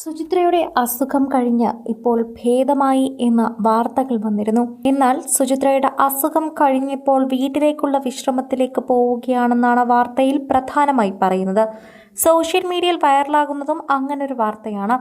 സുചിത്രയുടെ അസുഖം കഴിഞ്ഞ് ഇപ്പോൾ ഭേദമായി എന്ന വാർത്തകൾ വന്നിരുന്നു. എന്നാൽ സുചിത്രയുടെ അസുഖം കഴിഞ്ഞപ്പോൾ വീട്ടിലേക്കുള്ള വിശ്രമത്തിലേക്ക് പോവുകയാണെന്നാണ് വാർത്തയിൽ പ്രധാനമായി പറയുന്നത്. സോഷ്യൽ മീഡിയയിൽ വൈറലാകുന്നതും അങ്ങനൊരു വാർത്തയാണ്.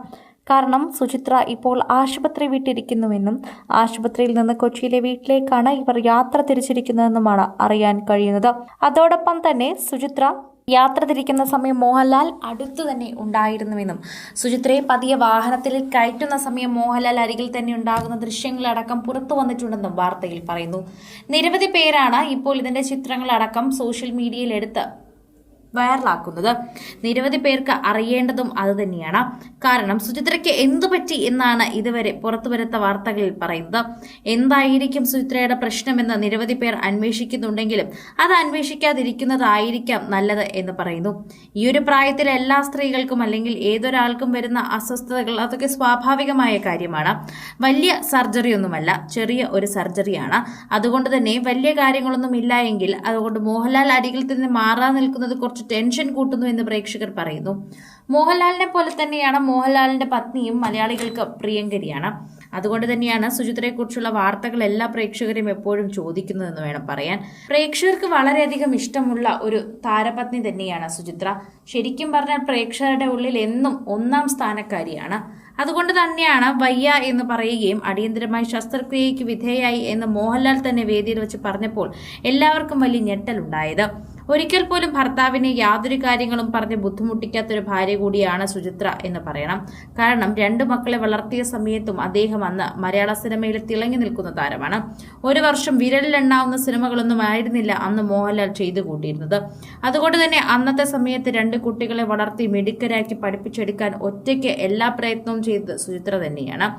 കാരണം സുചിത്ര ഇപ്പോൾ ആശുപത്രി വിട്ടിരിക്കുന്നുവെന്നും ആശുപത്രിയിൽ നിന്ന് കൊച്ചിയിലെ വീട്ടിലേക്കാണ് ഇവർ യാത്ര തിരിച്ചിരിക്കുന്നതെന്നുമാണ് അറിയാൻ കഴിയുന്നത്. അതോടൊപ്പം തന്നെ സുചിത്ര യാത്ര തിരിക്കുന്ന സമയം മോഹൻലാൽ അടുത്തു തന്നെ ഉണ്ടായിരുന്നുവെന്നും. സുചിത്രയെ പതിയെ വാഹനത്തിൽ കയറ്റുന്ന സമയം മോഹൻലാൽ അരികിൽ തന്നെ ഉണ്ടാകുന്ന ദൃശ്യങ്ങളടക്കം പുറത്തു വന്നിട്ടുണ്ടെന്നും വാർത്തയിൽ പറയുന്നു. നിരവധി പേരാണ് ഇപ്പോൾ ഇതിന്റെ ചിത്രങ്ങളടക്കം സോഷ്യൽ മീഡിയയിൽ എടുത്ത് വൈറലാക്കുന്നത്. നിരവധി പേർക്ക് അറിയേണ്ടതും അത് തന്നെയാണ്. കാരണം സുചിത്രയ്ക്ക് എന്തു പറ്റി എന്നാണ് ഇതുവരെ പുറത്തു വരുത്ത വാർത്തകളിൽ പറയുന്നത്. എന്തായിരിക്കും സുചിത്രയുടെ പ്രശ്നമെന്ന് നിരവധി പേർ അന്വേഷിക്കുന്നുണ്ടെങ്കിലും അത് അന്വേഷിക്കാതിരിക്കുന്നതായിരിക്കാം നല്ലത് എന്ന് പറയുന്നു. ഈ ഒരു പ്രായത്തിൽ എല്ലാ സ്ത്രീകൾക്കും അല്ലെങ്കിൽ ഏതൊരാൾക്കും വരുന്ന അസ്വസ്ഥതകൾ അതൊക്കെ സ്വാഭാവികമായ കാര്യമാണ്. വലിയ സർജറി ഒന്നുമല്ല ചെറിയ ഒരു സർജറിയാണ് അതുകൊണ്ട് തന്നെ വലിയ കാര്യങ്ങളൊന്നും ഇല്ല എങ്കിൽ അതുകൊണ്ട് മോഹൻലാൽ അരികിൽ തന്നെ മാറാൻ നിൽക്കുന്നത് കുറച്ച് ടെൻഷൻ കൂട്ടുന്നു എന്ന് പ്രേക്ഷകർ പറയുന്നു. മോഹൻലാലിനെ പോലെ തന്നെയാണ് മോഹൻലാലിന്റെ പത്നിയും മലയാളികൾക്ക് പ്രിയങ്കരിയാണ്. അതുകൊണ്ട് തന്നെയാണ് സുചിത്രയെക്കുറിച്ചുള്ള വാർത്തകൾ എല്ലാ പ്രേക്ഷകരും എപ്പോഴും ചോദിക്കുന്നതെന്ന് വേണം പറയാൻ. പ്രേക്ഷകർക്ക് വളരെയധികം ഇഷ്ടമുള്ള ഒരു താരപത്നി തന്നെയാണ് സുചിത്ര. ശരിക്കും പറഞ്ഞാൽ പ്രേക്ഷകരുടെ ഉള്ളിൽ എന്നും ഒന്നാം സ്ഥാനക്കാരിയാണ്. അതുകൊണ്ട് തന്നെയാണ് വയ്യ എന്ന് പറയുകയും അടിയന്തരമായി ശസ്ത്രക്രിയയ്ക്ക് വിധേയായി എന്ന് മോഹൻലാൽ തന്നെ വേദിയിൽ വെച്ച് പറഞ്ഞപ്പോൾ എല്ലാവർക്കും വലിയ ഞെട്ടലുണ്ടായത്. ഒരിക്കൽ പോലും ഭർത്താവിനെ യാതൊരു കാര്യങ്ങളും പറഞ്ഞ് ബുദ്ധിമുട്ടിക്കാത്തൊരു ഭാര്യ കൂടിയാണ് സുചിത്ര എന്ന് പറയണം. കാരണം രണ്ട് മക്കളെ വളർത്തിയ സമയത്തും അദ്ദേഹം അന്ന് മലയാള സിനിമയിൽ തിളങ്ങി നിൽക്കുന്ന താരമാണ്. ഒരു വർഷം വിരലിലെണ്ണാവുന്ന സിനിമകളൊന്നും ആയിരുന്നില്ല അന്ന് മോഹൻലാൽ ചെയ്തു കൂട്ടിയിരുന്നത്. അതുകൊണ്ട് തന്നെ അന്നത്തെ സമയത്ത് രണ്ട് കുട്ടികളെ വളർത്തി മിടുക്കരാക്കി പഠിപ്പിച്ചെടുക്കാൻ ഒറ്റയ്ക്ക് എല്ലാ പ്രയത്നവും ചെയ്തത് സുചിത്ര തന്നെയാണ്.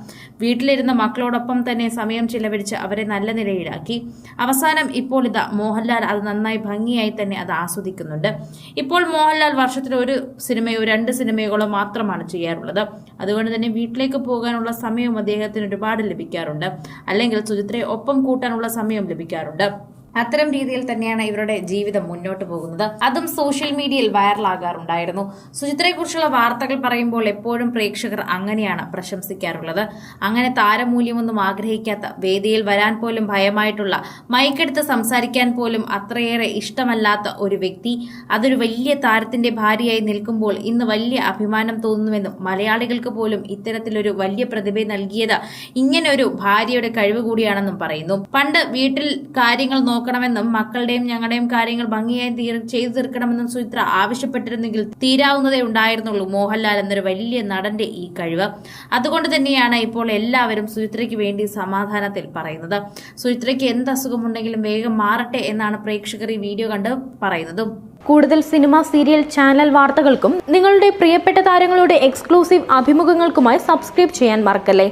വീട്ടിലിരുന്ന മക്കളോടൊപ്പം തന്നെ സമയം ചിലവഴിച്ച് അവരെ നല്ല നിലയിലാക്കി. അവസാനം ഇപ്പോൾ ഇതാ മോഹൻലാൽ അത് നന്നായി ഭംഗിയായി തന്നെ അത് ആസ്വദിക്കുന്നുണ്ട്. ഇപ്പോൾ മോഹൻലാൽ വർഷത്തിൽ ഒരു സിനിമയോ രണ്ട് സിനിമകളോ മാത്രമാണ് ചെയ്യാറുള്ളത്. അതുകൊണ്ട് തന്നെ വീട്ടിലേക്ക് പോകാനുള്ള സമയവും അദ്ദേഹത്തിന് ഒരുപാട് ലഭിക്കാറുണ്ട്. അല്ലെങ്കിൽ സുചിത്രയെ ഒപ്പം കൂട്ടാനുള്ള സമയം ലഭിക്കാറുണ്ട്. അത്തരം രീതിയിൽ തന്നെയാണ് ഇവരുടെ ജീവിതം മുന്നോട്ട് പോകുന്നത്. അതും സോഷ്യൽ മീഡിയയിൽ വൈറലാകാറുണ്ടായിരുന്നു. സുചിത്രയെക്കുറിച്ചുള്ള വാർത്തകൾ പറയുമ്പോൾ എപ്പോഴും പ്രേക്ഷകർ അങ്ങനെയാണ് പ്രശംസിക്കാറുള്ളത്. അങ്ങനെ താരമൂല്യമൊന്നും ആഗ്രഹിക്കാത്ത വേദിയിൽ വരാൻ പോലും ഭയമായിട്ടുള്ള മൈക്കെടുത്ത് സംസാരിക്കാൻ പോലും അത്രയേറെ ഇഷ്ടമല്ലാത്ത ഒരു വ്യക്തി അതൊരു വലിയ താരത്തിന്റെ ഭാര്യയായി നിൽക്കുമ്പോൾ ഇന്ന് വലിയ അഭിമാനം തോന്നുന്നുവെന്നും മലയാളികൾക്ക് പോലും ഇത്തരത്തിലൊരു വലിയ പ്രതിഭ നൽകിയത് ഇങ്ങനെ ഒരു ഭാര്യയുടെ കഴിവ് കൂടിയാണെന്നും പറയുന്നു. പണ്ട് വീട്ടിൽ കാര്യങ്ങൾ നോക്കണമെന്നും മക്കളുടെയും ഞങ്ങളുടെയും കാര്യങ്ങൾ ഭംഗിയായി ചെയ്തു തീർക്കണമെന്നും സുചിത്ര ആവശ്യപ്പെട്ടിരുന്നെങ്കിൽ തീരാവുന്നതേ ഉണ്ടായിരുന്നുള്ളൂ. മോഹൻലാൽ എന്നൊരു വലിയ നടന്റെ ഈ കഴിവ്. അതുകൊണ്ട് തന്നെയാണ് ഇപ്പോൾ എല്ലാവരും സുചിത്രയ്ക്ക് വേണ്ടി സമാധാനത്തിൽ പറയുന്നത്. സുചിത്രയ്ക്ക് എന്ത് അസുഖമുണ്ടെങ്കിലും വേഗം മാറട്ടെ എന്നാണ് പ്രേക്ഷകർ ഈ വീഡിയോ കണ്ട് പറയുന്നതും. കൂടുതൽ സിനിമ സീരിയൽ ചാനൽ വാർത്തകൾക്കും നിങ്ങളുടെ പ്രിയപ്പെട്ട താരങ്ങളുടെ എക്സ്ക്ലൂസീവ് അഭിമുഖങ്ങൾക്കുമായി സബ്സ്ക്രൈബ് ചെയ്യാൻ മറക്കല്ലേ?